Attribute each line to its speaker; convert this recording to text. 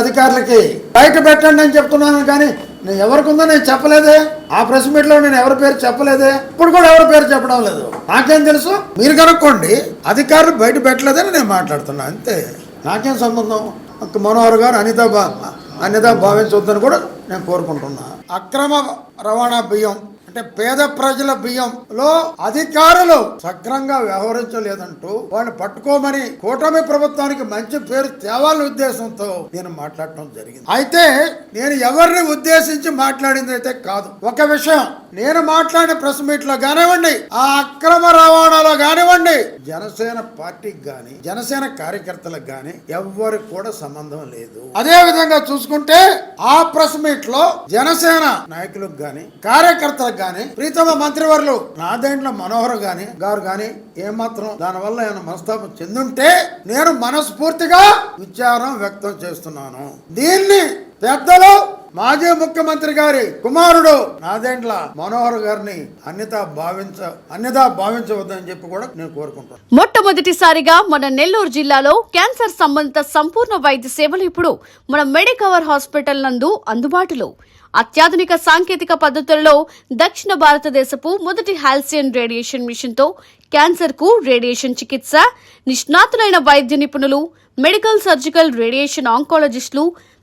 Speaker 1: అధికారులకి బయట పెట్టండి అని చెప్తున్నాను కానీ నేను ఎవరికి ఉందో నేను చెప్పలేదే. ఆ ప్రెస్ మీట్లో నేను ఎవరి పేరు చెప్పలేదే. ఇప్పుడు కూడా ఎవరి పేరు చెప్పడం లేదు. నాకేం తెలుసు? మీరు కనుక్కోండి. అధికారులు బయట పెట్టలేదని నేను మాట్లాడుతున్నా. అంతే. నాకేం సంబంధం? మనోహర్ గారు అనిత అనిత అన్యత భావించవద్దని కూడా నేను కోరుకుంటున్నా. అక్రమ రవాణా బియ్యం అంటే పేద ప్రజల బియ్యంలో అధికారులు సక్రంగా వ్యవహరించలేదంటూ వాళ్ళని పట్టుకోమని కూటమి ప్రభుత్వానికి మంచి పేరు తేవాలని ఉద్దేశంతో నేను మాట్లాడటం జరిగింది. అయితే నేను ఎవరిని ఉద్దేశించి మాట్లాడింది అయితే కాదు. ఒక విషయం నేను మాట్లాడిన ప్రెస్ మీట్లో కానివ్వండి ఆ అక్రమ రవాణాలో కానివ్వండి జనసేన పార్టీకి గాని జనసేన కార్యకర్తలకు గాని ఎవ్వరికి కూడా సంబంధం లేదు. అదే విధంగా చూసుకుంటే ఆ ప్రెస్ మీట్లో జనసేన నాయకులకు గాని కార్యకర్తలకు గాని ప్రీతమ మంత్రివర్లు నాదేంట్ల మనోహర్ గాని గారు గాని ఏమాత్రం దానివల్ల ఏమైనా మనస్తాపం చెందుంటే నేను మనస్ఫూర్తిగా విచారం వ్యక్తం చేస్తున్నాను. దీన్ని పెద్దలు మాజీ ముఖ్యమంత్రి గారి కుమారుడు నాదేంట్ల మనోహర్ గారిని అన్యత భావించ అన్యత భావించవద్దని చెప్పి కూడా నేను కోరుకుంటాను
Speaker 2: మొట్టమొదటిసారిగా మన నెల్లూరు జిల్లాలో క్యాన్సర్ సంబంధిత సంపూర్ణ వైద్య సేవలు ఇప్పుడు మన మెడికవర్ హాస్పిటల్ నందు అందుబాటులో. అత్యాధునిక సాంకేతిక పద్ధతులలో దక్షిణ భారతదేశపు మొదటి హాల్సియన్ రేడియేషన్ మిషన్తో క్యాన్సర్కు క్యాన్సర్కు రేడియేషన్ చికిత్స నిష్ణాతులైన వైద్య నిపుణులు మెడికల్ సర్జికల్ రేడియేషన్ ఆంకాలజిస్టులు